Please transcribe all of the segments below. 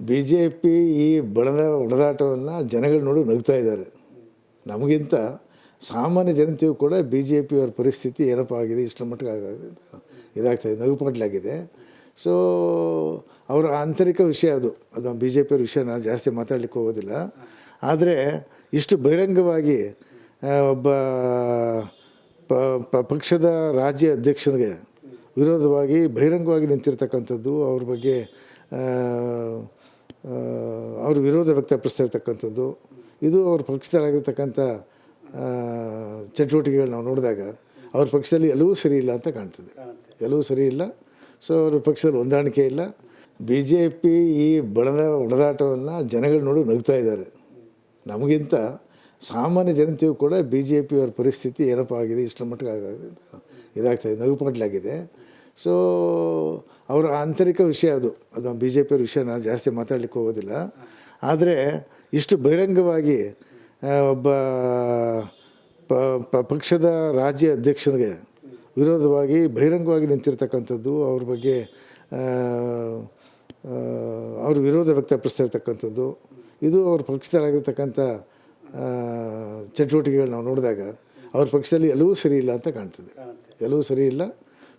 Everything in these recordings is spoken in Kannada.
ಬಿ ಜೆ ಪಿ ಈ ಬಣದ ಹೊಡೆದಾಟವನ್ನು ಜನಗಳು ನೋಡಿ ನಗ್ತಾ ಇದ್ದಾರೆ. ನಮಗಿಂತ ಸಾಮಾನ್ಯ ಜನತೆಯು ಕೂಡ ಬಿ ಜೆ ಪಿಯವರ ಪರಿಸ್ಥಿತಿ ಏನಪ್ಪ ಆಗಿದೆ, ಇಷ್ಟರ ಮಟ್ಟಿಗೆ ಆಗಿದೆ ಇದಾಗ್ತಾಯಿದೆ ನಗುಪಾಟ್ಲಾಗಿದೆ. ಸೊ ಅವರ ಆಂತರಿಕ ವಿಷಯ ಅದು. ಅದು ಬಿ ಜೆ ಪಿಯವ್ರ ವಿಷಯ ನಾನು ಜಾಸ್ತಿ ಮಾತಾಡಲಿಕ್ಕೆ ಹೋಗೋದಿಲ್ಲ. ಆದರೆ ಇಷ್ಟು ಬಹಿರಂಗವಾಗಿ ಒಬ್ಬ ಪಕ್ಷದ ರಾಜ್ಯ ಅಧ್ಯಕ್ಷನಿಗೆ ವಿರೋಧವಾಗಿ ಬಹಿರಂಗವಾಗಿ ನಿಂತಿರ್ತಕ್ಕಂಥದ್ದು ಅವ್ರ ಬಗ್ಗೆ ಅವ್ರ ವಿರೋಧ ವ್ಯಕ್ತಪಡಿಸ್ತಾ ಇರ್ತಕ್ಕಂಥದ್ದು ಇದು ಅವ್ರ ಪಕ್ಷದಲ್ಲಾಗಿರ್ತಕ್ಕಂಥ ಚಟುವಟಿಕೆಗಳು ನಾವು ನೋಡಿದಾಗ ಅವ್ರ ಪಕ್ಷದಲ್ಲಿ ಎಲ್ಲವೂ ಸರಿ ಇಲ್ಲ ಅಂತ ಕಾಣ್ತದೆ. ಎಲ್ಲವೂ ಸರಿ ಇಲ್ಲ. ಸೊ ಅವ್ರ ಪಕ್ಷದಲ್ಲಿ ಹೊಂದಾಣಿಕೆ ಇಲ್ಲ. ಬಿ ಜೆ ಪಿ ಈ ಬಣದ ಹೊಡೆದಾಟವನ್ನು ಜನಗಳು ನೋಡಿ ನಗ್ತಾ ಇದ್ದಾರೆ. ನಮಗಿಂತ ಸಾಮಾನ್ಯ ಜನತೆಯು ಕೂಡ ಬಿ ಜೆ ಪಿಯವರ ಪರಿಸ್ಥಿತಿ ಏನಪ್ಪ ಆಗಿದೆ ಇಷ್ಟರ ಮಟ್ಟಿಗೆ ಆಗಿದೆ ಇದಾಗ್ತಾಯಿದೆ ನಗುಪಾಟ್ಲಾಗಿದೆ. ಸೊ ಅವರ ಆಂತರಿಕ ವಿಷಯ ಅದು. ಅದು ಬಿ ಜೆ ಪಿಯವ್ರ ವಿಷಯ ನಾನು ಜಾಸ್ತಿ ಮಾತಾಡಲಿಕ್ಕೆ ಹೋಗೋದಿಲ್ಲ. ಆದರೆ ಇಷ್ಟು ಬಹಿರಂಗವಾಗಿ ಒಬ್ಬ ಪಕ್ಷದ ರಾಜ್ಯ ಅಧ್ಯಕ್ಷನಿಗೆ ವಿರೋಧವಾಗಿ ಬಹಿರಂಗವಾಗಿ ನಿಂತಿರ್ತಕ್ಕಂಥದ್ದು ಅವ್ರ ಬಗ್ಗೆ ಅವ್ರ ವಿರೋಧ ವ್ಯಕ್ತಪಡಿಸ್ತಾ ಇರ್ತಕ್ಕಂಥದ್ದು ಇದು ಅವ್ರ ಪಕ್ಷದಲ್ಲಾಗಿರ್ತಕ್ಕಂಥ ಚಟುವಟಿಕೆಗಳು ನಾವು ನೋಡಿದಾಗ ಅವ್ರ ಪಕ್ಷದಲ್ಲಿ ಎಲ್ಲವೂ ಸರಿ ಇಲ್ಲ ಅಂತ ಕಾಣ್ತದೆ. ಎಲ್ಲವೂ ಸರಿ ಇಲ್ಲ.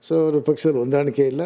ಸೊ ಅವ್ರ ಪಕ್ಷದಲ್ಲಿ ಹೊಂದಾಣಿಕೆ ಇಲ್ಲ.